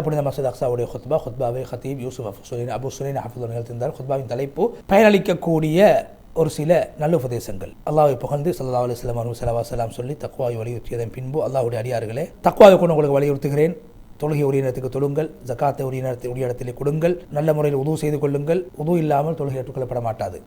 புனித மசூத் அக்சாவுடைய ஹுத்பா ஹுத்பாவை ஹத்தீப் யூசுப் அஃப் சுலைன் அபு சுலைன் ஹஃபுல் நிகழ்த்திருந்தார் ஹுத்பாவின் தலைப்பு பயனளிக்கக்கூடிய ஒரு சில நல்ல உபதேசங்கள் அல்லாவை புகழ்ந்து சல்லா அலுவலாம் அலு சலவா சலாம் சொல்லி தக்குவாவை வலியுறுத்தியதன் பின்பு அல்லாவுடைய அடியார்களே தக்குவாவை கொண்டு உங்களுக்கு வலியுறுத்துகிறேன் தொழுகை உரிய நேரத்துக்கு தொழுங்கள் ஜக்காத்தை உரிய நேரத்தில் உரிய இடத்திலே கொடுங்கள் நல்ல முறையில் உதவு செய்து கொள்ளுங்கள் உதவு இல்லாமல் தொழுகை ஏற்றுக்கொள்ளப்பட மாட்டாது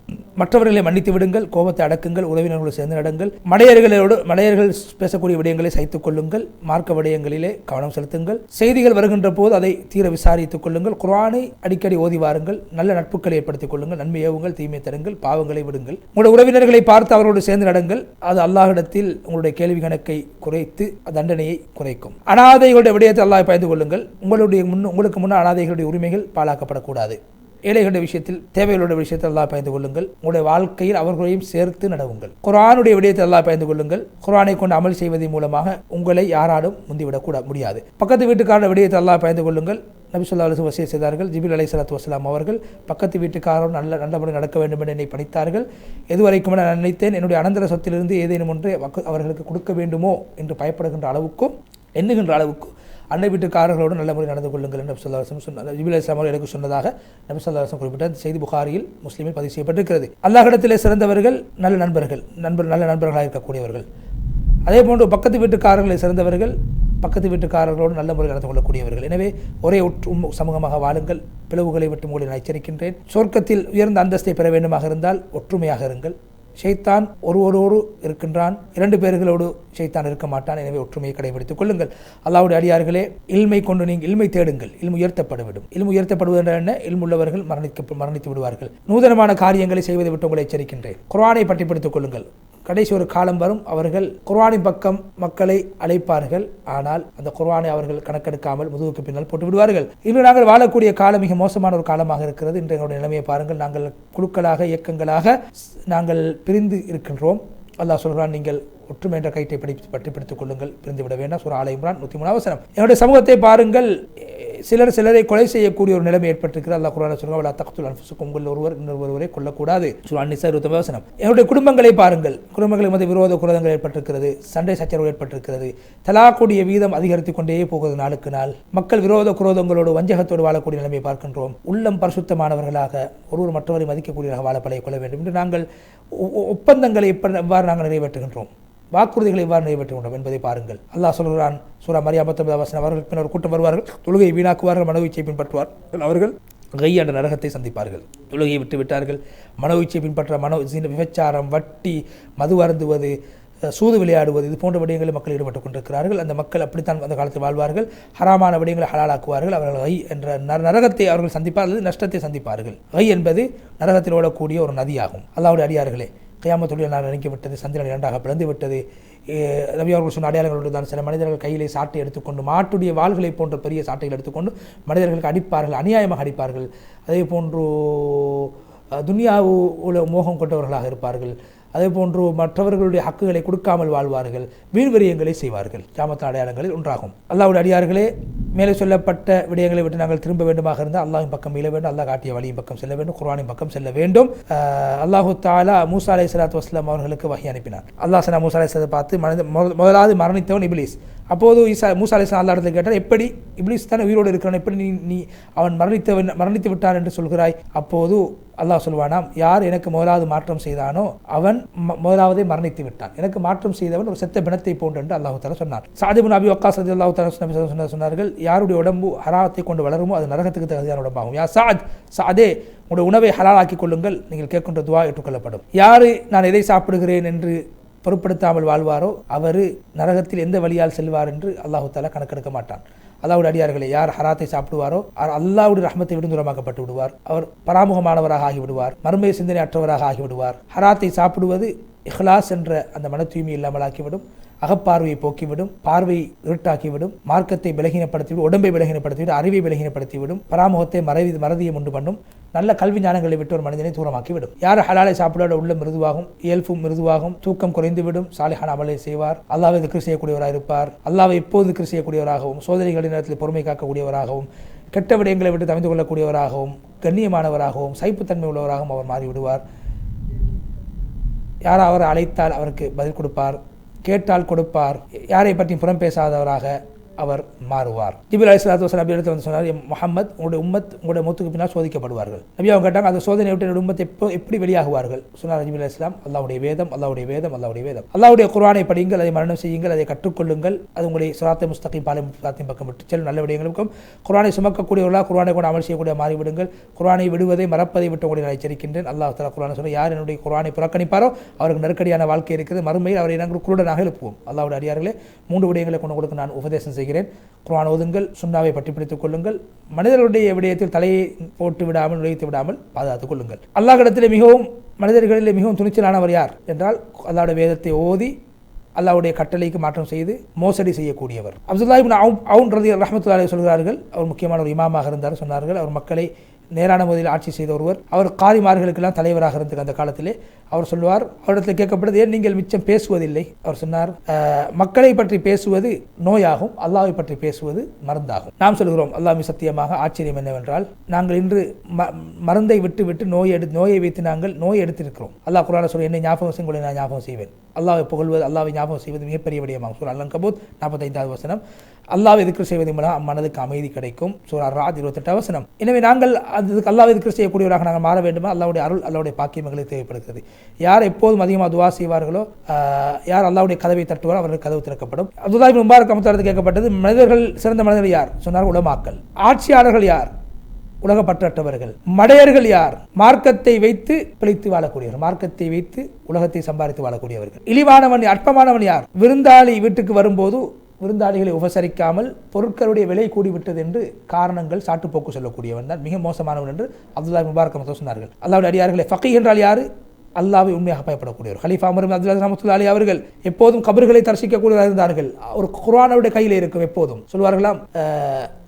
மற்றவர்களை மன்னித்து விடுங்கள் கோபத்தை அடக்குங்கள் உறவினர்களோடு சேர்ந்து நடங்கள். மடையர்களோடு மடையர்கள் பேசக்கூடிய விடயங்களை சைத்துக் கொள்ளுங்கள். மார்க்க விடயங்களிலே கவனம் செலுத்துங்கள். செய்திகள் வருகின்ற போது அதை தீர விசாரித்துக் கொள்ளுங்கள். குரானை அடிக்கடி ஓதி வாருங்கள். நல்ல நட்புகளை ஏற்படுத்திக் கொள்ளுங்கள். நன்மை ஏவுங்கள் தீமை தருங்கள் பாவங்களை விடுங்கள். உங்களுடைய உறவினர்களை பார்த்து அவர்களோடு சேர்ந்து நடங்கள். அது அல்லாஹிடத்தில் உங்களுடைய கேள்வி கணக்கை குறைத்து தண்டனையை குறைக்கும். அனாதைகளுடைய விடயத்தை அல்லாஹ் பயந்து கொள்ளுங்கள். உங்களுடைய முன் உங்களுக்கு முன்னால் அனாதைகளுடைய உரிமைகள் பாழாக்கப்படக்கூடாது. ஏழைகளுடைய விஷயத்தில் தேவைகளுடைய விஷயத்தில் அல்லாஹ் பயந்து கொள்ளுங்கள். உங்களுடைய வாழ்க்கையில் அவர்களையும் சேர்த்து நடவுங்கள். குரானுடைய விடயத்தில் அல்லாஹ் பயந்து கொள்ளுங்கள். குரானை கொண்டு அமல் செய்வதன் மூலமாக உங்களை யாராலும் முந்திவிடக்கூட முடியாது. பக்கத்து வீட்டுக்காரருடைய விடயத்தில் அல்லாஹ் பயந்து கொள்ளுங்கள். நபி சொல்லா அலுவலம் வசிய செய்தார்கள். ஜிபில் அலை சலாத்து வசலாம் அவர்கள் பக்கத்து வீட்டுக்காரரும் நல்ல நல்லபடி நடக்க வேண்டும் என்று என்னை பணித்தார்கள் எதுவரைக்கும் நான் நினைத்தேன் என்னுடைய அனந்தர சொத்திலிருந்து ஏதேனும் ஒன்று வக்கு- அவர்களுக்கு கொடுக்க வேண்டுமோ என்று பயப்படுகின்ற அளவுக்கும் எண்ணுகின்ற அளவுக்கும் அன்னை வீட்டுக்காரர்களோடு நல்ல முறை நடந்து கொள்ளுங்கள் என்று நபி சொல்லா சொன்னார். ஜிபில் எனக்கு சொன்னதாக நபி சொல்லா குறிப்பிட்ட அந்த செய்தி புகாரியில் முஸ்லீமில் பதிவு செய்யப்பட்டிருக்கிறது. அல்லாஹிடத்திலே சிறந்தவர்கள் நல்ல நண்பர்கள் நண்பர் நல்ல நண்பர்களாக இருக்கக்கூடியவர்கள். அதே போன்று பக்கத்து வீட்டுக்காரர்களை சிறந்தவர்கள் பக்கத்து வீட்டுக்காரர்களோடு நல்ல முறையில் நடந்து கொள்ளக்கூடியவர்கள். எனவே ஒரே ஒற்று சமூகமாக வாழுங்கள். பிளவுகளை விட்டு உங்களை நான் எச்சரிக்கின்றேன். சொர்க்கத்தில் உயர்ந்த அந்தஸ்தை பெற வேண்டுமாக இருந்தால் ஒற்றுமையாக இருங்கள். ஷைத்தான் ஒருவரோடு இருக்கின்றான். இரண்டு பேர்களோடு ஷைத்தான் இருக்க மாட்டான். எனவே ஒற்றுமையை கடைபிடித்துக் கொள்ளுங்கள். அல்லாவுடைய அடியார்களே இல்மை கொண்டு நீங்கள் இல்மை தேடுங்கள். இல்மு உயர்த்தப்படவிடும். இல்மு உயர்த்தப்படுவது என்ன? இல்முள்ளவர்கள் மரணிக்க மரணித்து விடுவார்கள். நூதனமான காரியங்களை செய்வதை விட்டு உங்களை எச்சரிக்கின்றேன். குரானை பட்டிப்படுத்திக் கொள்ளுங்கள். கடைசி ஒரு காலம் வரும் அவர்கள் குர்வானின் பக்கம் மக்களை அழைப்பார்கள். ஆனால் அந்த குர்வானை அவர்கள் கணக்கெடுக்காமல் முதுகுக்கு பின்னால் போட்டு விடுவார்கள். இன்று நாங்கள் வாழக்கூடிய காலம் மிக மோசமான ஒரு காலமாக இருக்கிறது. இன்று எங்களுடைய நிலைமையை பாருங்கள். நாங்கள் குழுக்களாக இயக்கங்களாக நாங்கள் பிரிந்து இருக்கின்றோம். அல்லாஹ் சொல்கிறான் நீங்கள் ஒற்றுமை என்ற கைட்டை படி பற்றி பிடித்துக் கொள்ளுங்கள். பிரிந்து விட வேண்டாம். சூரா ஆலை இம்ரான் நூற்றி மூணு அவசரம் என்னுடைய சமூகத்தை பாருங்கள். சிலர் சிலரை கொலை செய்யக்கூடிய ஒரு நிலைமை ஏற்பட்டிருக்கிறது. அல்லா குரான சொல்லுங்க அவளா தகத்துல் அன்ஃபுசுக்கும் உங்கள் ஒருவர் இன்னொரு ஒருவரை கொல்லக்கூடாது சூரா நிசா இருபத்தி வசனம். என்னுடைய குடும்பங்களை பாருங்கள். குடும்பங்களுக்கு மத்திய விரோத குரோதங்கள் ஏற்பட்டிருக்கிறது. சண்டை சச்சரவு ஏற்பட்டிருக்கிறது. தலாக்கூடிய வீதம் அதிகரித்துக் கொண்டே போகிறது நாளுக்கு நாள். மக்கள் விரோத குரோதங்களோடு வஞ்சகத்தோடு வாழக்கூடிய நிலைமையை பார்க்கின்றோம். உள்ளம் பரிசுத்தமானவர்களாக ஒருவர் மற்றவரை மதிக்கக்கூடியவர்களாக வாழ பழைய கொள்ள வேண்டும் என்று நாங்கள் ஒப்பந்தங்களை எப்படி எவ்வாறு நாங்கள் நிறைவேற்றுகின்றோம்? வாக்குறுதிகளை எவ்வாறு வேண்டும் என்பதை பாருங்கள். அல்லாஹ் சொல்கிறான் சூரா மரியா பத்தொன்பது வசனம் அவர்கள் பின்னர் ஒரு கூட்டம் வருவார்கள் தொழுகையை வீணாக்குவார்கள் மனோவிச்சை பின்பற்றுவார்கள் அவர்கள் கை என்ற நரகத்தை சந்திப்பார்கள். தொழுகையை விட்டு விட்டார்கள் மனோவிச்சை பின்பற்ற மனோ விபச்சாரம் வட்டி மது அருந்துவது சூது விளையாடுவது இது போன்ற விடயங்களில் மக்கள் ஈடுபட்டுக் கொண்டிருக்கிறார்கள். அந்த மக்கள் அப்படித்தான் அந்த காலத்தில் வாழ்வார்கள். ஹராமான விடயங்களை ஹலாலாக்குவார்கள். அவர்கள் ஐ என்ற நரகத்தை அவர்கள் சந்திப்பார்கள் அல்லது நஷ்டத்தை சந்திப்பார்கள். ஐ என்பது நரகத்தில் ஓடக்கூடிய ஒரு நதியாகும். அல்லாவுடைய அடியார்களே கியாமத்துடைய நான் நினைக்கப்பட்டது சந்திரன் இரண்டாக பிளந்து விட்டது. ரவி அவர்கள் சொன்ன அடையாளங்களோடு தான் சில மனிதர்கள் கையிலே சாட்டை எடுத்துக்கொண்டு மாட்டுடைய வாள்களை போன்ற பெரிய சாட்டைகள் எடுத்துக்கொண்டு மனிதர்களுக்கு அடிப்பார்கள் அநியாயமாக அடிப்பார்கள். அதே போன்று அஹ், துனியாவு உள்ள மோகம் கொண்டவர்களாக இருப்பார்கள். அதே போன்று மற்றவர்களுடைய ஹக்குகளை கொடுக்காமல் வாழ்வார்கள் வீழ்வரியங்களை செய்வார்கள். கியாமத்தின் அடையாளங்களில் ஒன்றாகும். அல்லாவுடைய அடியார்களே மேலே சொல்லப்பட்ட விடயங்களை விட்டு நாங்கள் திரும்ப வேண்டுமாக இருந்தால் அல்லாஹின் பக்கம் மீள வேண்டும் அல்லாஹ் காட்டிய வழியின் பக்கம் செல்ல வேண்டும் குர்ஆனின் பக்கம் செல்ல வேண்டும். அல்லாஹு தாலா மூசா அலை சலாத் வஸ்லாம் அவர்களுக்கு வகை அனுப்பினார் அல்லாஹ் சனா மூசா அலை பார்த்து மனித முதலாவது மரணித்தவன் இபிலிஸ். அப்போது ஈசா மூசா அலிஸ்லாம் அல்லா இடத்துல கேட்டார் எப்படி இப்ளீஸ் தானே உயிரோடு இருக்கிறான்? எப்படி நீ நீ அவன் மரணித்தவன் மரணித்து விட்டான்? என்று சொல்கிறாய். அப்போது அல்லாஹ் சொல்வானாம் யார் எனக்கு முதலாவது மாற்றம் செய்தானோ அவன் முதலாவதே மரணித்து விட்டான். எனக்கு மாற்றம் செய்தவன் ஒரு செத்த பிணத்தை போன்று என்று அல்லாஹு தாலா சொன்னார். சாதிபுன் அபி ஒக்கா சதி அல்லாஹு தாலா சொன்னார்கள் யாருடைய உடம்பு ஹராத்தை கொண்டு வளருமோ அது நரகத்துக்கு தகுதியான உடம்பாகும். யா சாத் சாதே உங்களுடைய உணவை ஹலாலாக்கிக் கொள்ளுங்கள் நீங்கள் கேட்கின்ற துவா ஏற்றுக்கொள்ளப்படும். யார் நான் எதை சாப்பிடுகிறேன்? என்று பொருட்படுத்தாமல் வாழ்வாரோ அவர் நரகத்தில் எந்த வழியால் செல்வார் என்று அல்லாஹு தாலா கணக்கெடுக்க மாட்டான். அல்லாவுடைய அடியார்களே யார் ஹராத்தை சாப்பிடுவாரோ அவர் அல்லாவுடைய ரஹமத்தை விடுந்தூரமாக்கப்பட்டு விடுவார். அவர் பராமுகமானவராக ஆகிவிடுவார் மர்மய சிந்தனை அற்றவராக ஆகிவிடுவார். ஹராத்தை சாப்பிடுவது இஹ்லாஸ் என்ற அந்த மன தூய்மை இல்லாமலாக்கிவிடும் அகப்பார்வையை போக்கிவிடும் பார்வை இருட்டாக்கிவிடும் மார்க்கத்தை விலகினப்படுத்திவிடும் உடம்பை விலகினப்படுத்திவிடும் அறிவை விலகினப்படுத்திவிடும் பராமுகத்தை மறைவி மறதியை உண்டு பண்ணும் நல்ல கல்வி ஞானங்களை விட்டு ஒரு மனிதனை தூரமாக்கி விடும் யார் ஹலாலை சாப்பிடாத உள்ள மிருதுவாகும் இயல்பும் மிருதுவாகும் தூக்கம் குறைந்துவிடும் சாலிஹான அமலை செய்வார். அல்லாவை திக்ரு செய்யக்கூடியவராக இருப்பார் அல்லாவை எப்போது திக்ரு செய்யக்கூடியவராகவும் சோதனைகளின் நேரத்தில் பொறுமை காக்கக்கூடியவராகவும் கெட்ட விடயங்களை விட்டு தவிந்து கொள்ளக்கூடியவராகவும் கண்ணியமானவராகவும் சைப்புத்தன்மை உள்ளவராகவும் அவர் மாறிவிடுவார். யார் அவரை அழைத்தால் அவருக்கு பதில் கொடுப்பார். கேட்டால் கொடுப்பார். யாரை பற்றி புறம் பேசாதவராக அவர் மாறுவார். ஜிபில் அலி சலாத்து வசலாம் இடத்துல வந்து சொன்னார்? முகமது உங்களுடைய உம்மத் உங்களுடைய மூத்துக்கு பின்னால் சோதிக்கப்படுவார்கள். நபி அவங்க கேட்டாங்க அந்த சோதனை விட்டு என்னுடைய உம்மத் எப்போ எப்படி வெளியாகுவார்கள்? சொன்னார் ஜிபில் அலி இஸ்லாம் அல்லாவுடைய வேதம் அல்லாவுடைய வேதம் அல்லாவுடைய வேதம். அல்லாவுடைய குரானை படியுங்கள் அதை மரணம் செய்யுங்கள் அதை கற்றுக்கொள்ளுங்கள். அது உங்களுடைய சுராத்தை முஸ்தகி பாலம் முஸ்தாத்தின் பக்கம் விட்டு செல்லும் நல்ல விடயங்களுக்கும் குரானை சுமக்கக்கூடியவர்களாக குரானை கூட அமல் செய்யக்கூடிய மாறிவிடுங்கள் குரானை விடுவதை மறப்பதை விட்டு உங்களை நான் எச்சரிக்கின்றேன். அல்லாஹ் தலா குரானை சொல்ல யார் என்னுடைய குரானை புறக்கணிப்பாரோ அவருக்கு நெருக்கடியான வாழ்க்கை இருக்குது மறுமையில் அவரை நாங்கள் குருடனாக எழுப்புவோம். அல்லாவுடைய அடியார்களே மூன்று விடயங்களை கொண்டு உங்களுக்கு நான் உபதேசம் செய்கிறேன். குர்ஆன் ஓதுங்கள் சுண்ணாவை பற்றி பிடித்துக் கொள்ளுங்கள். மனிதர்களுடைய விடயத்தில் தலையை போட்டு விடாமல் நுழைத்து விடாமல் பாதுகாத்துக் கொள்ளுங்கள். அல்லாஹ்விடத்திலே மிகவும் மனிதர்களிலே மிகவும் துணிச்சலானவர் யார் என்றால் அல்லாவுடைய வேதத்தை ஓதி அல்லாவுடைய கட்டளைக்கு மாற்றம் செய்து மோசடி செய்யக்கூடியவர். அப்துல்லா இப்னு அவுன் ரதி ரஹமத்துல்லாஹி சொல்கிறார்கள். அவர் முக்கியமான ஒரு இமாமாக இருந்தார் சொன்னார்கள். அவர் மக்களை நேரான முறையில் ஆட்சி செய்த ஒருவர் அவர் காரிமார்களுக்கெல்லாம் தலைவராக இருந்த அந்த காலத்திலே அவர் சொல்வார் அவரிடத்தில் கேட்கப்பட்டது ஏன் நீங்கள் மிச்சம் பேசுவதில்லை? அவர் சொன்னார் மக்களை பற்றி பேசுவது நோயாகும் அல்லாவை பற்றி பேசுவது மருந்தாகும். நாம் சொல்கிறோம் அல்லாமி சத்தியமாக ஆச்சரியம் என்னவென்றால் நாங்கள் இன்று ம- மருந்தை விட்டு விட்டு நோய் எடு நோயை வைத்து நாங்கள் நோய் எடுத்திருக்கிறோம். அல்லாஹ் குரான சொல்லி என்னை ஞாபகம் செய்யுங்களை நான் ஞாபகம் செய்வேன். அல்லாவை புகழ்வது அல்லாவை ஞாபகம் செய்வது மிகப்பெரிய விடயமாகும். சூர் அல்லன் கபூத் நாற்பத்தைந்தாவது வசனம் அல்லாஹ் எதிர்க்கு செய்வதன் மூலம் மனதுக்கு அமைதி கிடைக்கும். சூர் ராத் இருபத்தெட்டு வசனம். எனவே நாங்கள் அதுக்கு அல்லாஹ் எதிர்க்கு செய்யக்கூடியவராக நாங்கள் மாற வேண்டுமா? அல்லாவுடைய அருள் அல்லாவுடைய பாக்கியம் தேவைப்படுகிறது. யார் எப்போதும் அதிகமாக துவா செய்வார்களோ யார் அல்லாவுடைய கதவை தட்டுவாரோ அவர்கள் கதவு திறக்கப்படும். அப்துல்லா முபாரக் அமத்தாரத்து கேட்கப்பட்டது மனிதர்கள் சிறந்த மனிதர்கள் யார்? சொன்னார் உலமாக்கல் ஆட்சியாளர்கள் யார்? உலக பற்றற்றவர்கள். மடையர்கள் யார்? மார்க்கத்தை வைத்து பிழைத்து வாழக்கூடியவர் மார்க்கத்தை வைத்து உலகத்தை சம்பாதித்து வாழக்கூடியவர்கள். இழிவானவன் அற்பமானவன் யார்? விருந்தாளி வீட்டுக்கு வரும்போது விருந்தாளிகளை உபசரிக்காமல் பொருட்களுடைய விலை கூடிவிட்டது என்று காரணங்கள் சாட்டுப்போக்கு சொல்லக்கூடியவன் தான். மிக மோசமானவன் என்று அப்துல்லா முபாரக் அமத்தா சொன்னார்கள். அல்லாவுடைய அடியார்களை ஃபக்கி என்றால் யாரு? அல்லாவை உண்மையாக பயப்படக்கூடியவர். ஹலீஃபா அமர் அப்துல்லா ரஹமத்துல்லா அலி அவர்கள் எப்போதும் கபர்களை தரிசிக்கக்கூடியவர்கள் இருந்தார்கள். ஒரு குர்ஆனுடைய கையில் இருக்கும் எப்போதும். சொல்வார்களாம்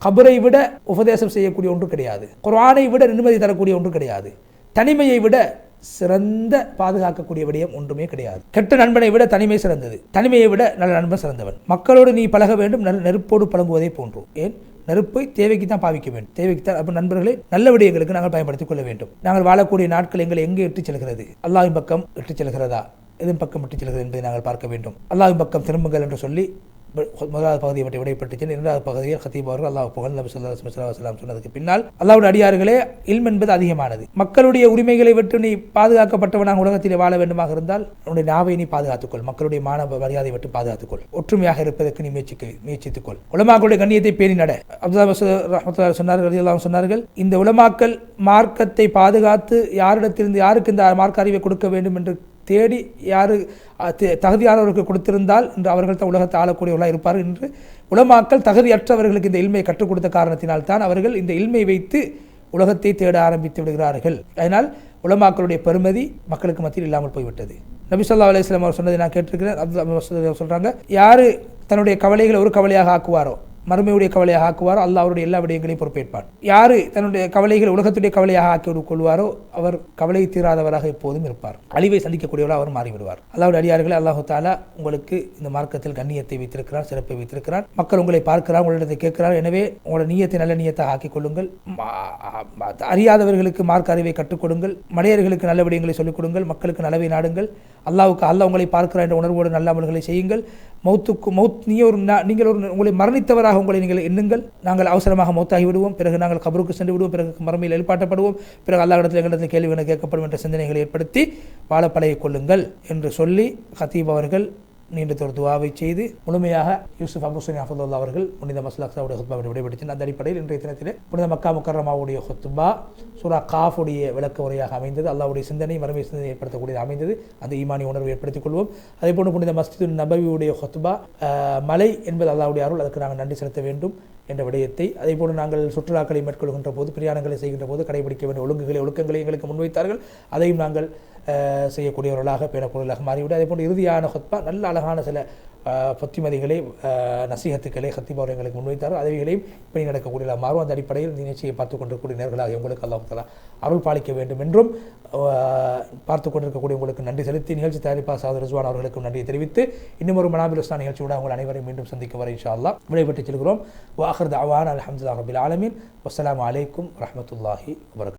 கபரை விட உபதேசம் செய்யக்கூடிய ஒன்று கிடையாது. குரானை விட நிம்மதி தரக்கூடிய ஒன்று கிடையாது. தனிமையை விட சிறந்த பாதுகாக்கக்கூடிய விடயம் ஒன்றுமே கிடையாது. கெட்ட நண்பனை விட தனிமை சிறந்தது. தனிமையை விட நல்ல நண்பன் சிறந்தவன். மக்களோடு நீ பழக வேண்டும் நல்ல நெருப்போடு பழங்குவதை போன்றும் ஏன்? நெருப்பை தேவைக்கு தான் பாவிக்க வேண்டும். தேவைக்கு தான் அப்போ நண்பர்களை நல்ல விடயங்களுக்கு நாங்கள் பயன்படுத்திக் கொள்ள வேண்டும். நாங்கள் வாழக்கூடிய நாட்கள் எங்களை எங்கே இட்டுச் செல்கிறது? அல்லாவின் பக்கம் இட்டுச் செல்கிறதா? எதன் பக்கம் இட்டுச் செல்கிறது என்பதை நாங்கள் பார்க்க வேண்டும். அல்லாவின் பக்கம் திரும்புங்கள் என்று சொல்லி முதலாவது பகுதியை பற்றி விடைபெற்றுச்சு இரண்டாவது பகுதியில் ஹத்தீப் அவர்கள் அல்லாஹ் புகழ் நபி சொல்லா சலாம் சொன்னதுக்கு பின்னால் அல்லாவுடைய அடியார்களே இல்ம் என்பது அதிகமானது. மக்களுடைய உரிமைகளை விட்டு நீ பாதுகாக்கப்பட்டவனாக உலகத்திலே வாழ வேண்டுமாக இருந்தால் உன்னுடைய நாவை நீ பாதுகாத்துக்கொள். மக்களுடைய மாணவ மரியாதை விட்டு பாதுகாத்துக்கொள். ஒற்றுமையாக இருப்பதற்கு நீ முயற்சிக்க முயற்சித்துக்கொள். உலமாக்களுடைய கண்ணியத்தை பேணி நட. அப்துல்லா சொன்னார்கள் சொன்னார்கள் இந்த உலமாக்கள் மார்க்கத்தை பாதுகாத்து யாரிடத்திலிருந்து யாருக்கு இந்த மார்க்க அறிவை கொடுக்க வேண்டும் என்று தேடி யார் தகுதியானவர்களுக்கு கொடுத்திருந்தால் இன்று அவர்கள் தான் உலகத்தை ஆளக்கூடியவர்களாக இருப்பார் என்று உலமாக்கள் தகுதியற்றவர்களுக்கு இந்த இல்மையை கற்றுக் கொடுத்த காரணத்தினால் தான் அவர்கள் இந்த இல்மை வைத்து உலகத்தை தேட ஆரம்பித்து விடுகிறார்கள். அதனால் உலமாக்களுடைய பெருமதி மக்களுக்கு மத்தியில் இல்லாமல் போய்விட்டது. நபி சொல்லா அலையம் அவர் சொன்னதை நான் கேட்டிருக்கிறேன். அப்துல்லா சொல்கிறாங்க யார் தன்னுடைய கவலைகளை ஒரு கவலையாக ஆக்குவாரோ மறுமையுடைய கவலையாக ஆக்குவாரோ அல்லாஹ் அவருடைய எல்லா விடயங்களையும் பொறுப்பேற்பார். யாரு தன்னுடைய கவலைகளை உலகத்துடைய கவலையாக ஆக்கி கொள்வாரோ அவர் கவலை தீராதவராக எப்போதும் இருப்பார். அழிவை சந்திக்கக்கூடியவராக அவர் மாறிவிடுவார். அல்லாவுடைய அடியார்களை அல்லாஹு தாலா உங்களுக்கு இந்த மார்க்கத்தில் கண்ணியத்தை வைத்திருக்கிறார் சிறப்பை வைத்திருக்கிறார். மக்கள் உங்களை பார்க்கிறார் உங்களிடத்தை கேட்கிறார். எனவே உங்களோட நீயத்தை நல்ல நீயத்தை ஆக்கிக் கொள்ளுங்கள். அறியாதவர்களுக்கு மார்க்க அறிவை கற்றுக் கொடுங்கள். மடையர்களுக்கு நல்ல விடயங்களை சொல்லிக் கொடுங்கள். மக்களுக்கு நலவை நாடுங்கள். அல்லாவுக்கு அல்லாஹ் உங்களை பார்க்கிறார் என்ற உணர்வோடு நல்ல அமல்களை செய்யுங்கள். மௌத்துக்கு மௌத் நீ ஒரு நீங்கள் ஒரு உங்களை மரணித்தவராக உங்களை நீங்கள் எண்ணுங்கள். நாங்கள் அவசரமாக மௌத்தாகி விடுவோம் பிறகு நாங்கள் கபருக்கு சென்று விடுவோம் பிறகு மறுமையில் எழுப்பாட்டப்படுவோம். பிறகு அல்லாஹ்விடத்தில் எங்களிடத்தில் கேள்வி என கேட்கப்படும் என்ற சிந்தனைகளை ஏற்படுத்தி வாழ பழகிக் கொள்ளுங்கள் என்று சொல்லி ஹத்தீப் அவர்கள் நீண்ட ஒரு துவாவை செய்து முழுமையாக யூசுப் அபுசனி அஃபதுல்லா அவர்கள் புனித மஸ்லாக்ஸாவுடைய ஹுத்பாவை விடைபெற்று அந்த அடிப்படையில் இன்றைய தினத்தில் புனித மக்கா முக்கரமாவுடைய ஹுத்பா சூரா காஃபுடைய விளக்க உரையாக அமைந்தது. அல்லாவுடைய சிந்தனை மறுமை சிந்தனை ஏற்படுத்தக்கூடியது அமைந்தது. அந்த ஈமானி உணர்வை ஏற்படுத்திக் கொள்வோம். அதே போன்று புனித மஸ்ஜிது நபவியுடைய ஹொத்பா மலை என்பது அல்லாவுடைய அருள். அதுக்கு நாங்கள் நன்றி செலுத்த வேண்டும் என்ற விடயத்தை. அதே போன்று நாங்கள் சுற்றுலாக்களை மேற்கொள்கின்ற போது பிரயாணங்களை செய்கின்ற போது கடைபிடிக்க வேண்டிய ஒழுங்குகளை ஒழுக்கங்களை எங்களுக்கு முன்வைத்தார்கள். அதையும் நாங்கள் செய்யக்கூடியவர்களாக பேணக்கூடியவர்களாக மாறிவிட்டு அதே போன்று இறுதியான ஹொத்பா நல்ல அழகான சில பொத்திமதிகளை நசீகத்துக்களை ஹத்திபா அவர் எங்களுக்கு முன்வைத்தார் அதைகளையும் இப்படி நடக்கக்கூடிய மாறும். அந்த அடிப்படையில் நிகழ்ச்சியை பார்த்து கொண்டிருக்கக்கூடிய நேர்களாக உங்களுக்கு அல்லாஹ் அருள் பாலிக்க வேண்டும் என்றும் பார்த்து கொண்டிருக்கக்கூடிய உங்களுக்கு நன்றி செலுத்தி நிகழ்ச்சி தயாரிப்பா சாதர் ரிஸ்வான் அவர்களுக்கும் நன்றியை தெரிவித்து இன்னும் ஒரு மனாபில் உஸ்தான் நிகழ்ச்சியோட உங்கள் அனைவரையும் மீண்டும் சந்திக்க வரை இன்ஷா அல்லாஹ் விடைபெற்று செல்கிறோம். வாஹர் அவான் அலமதுல்லா ரபில் ஆலமின். வசலாம் அலைக்கும் ரஹமத்துல்லாஹி வபரகாத்துஹு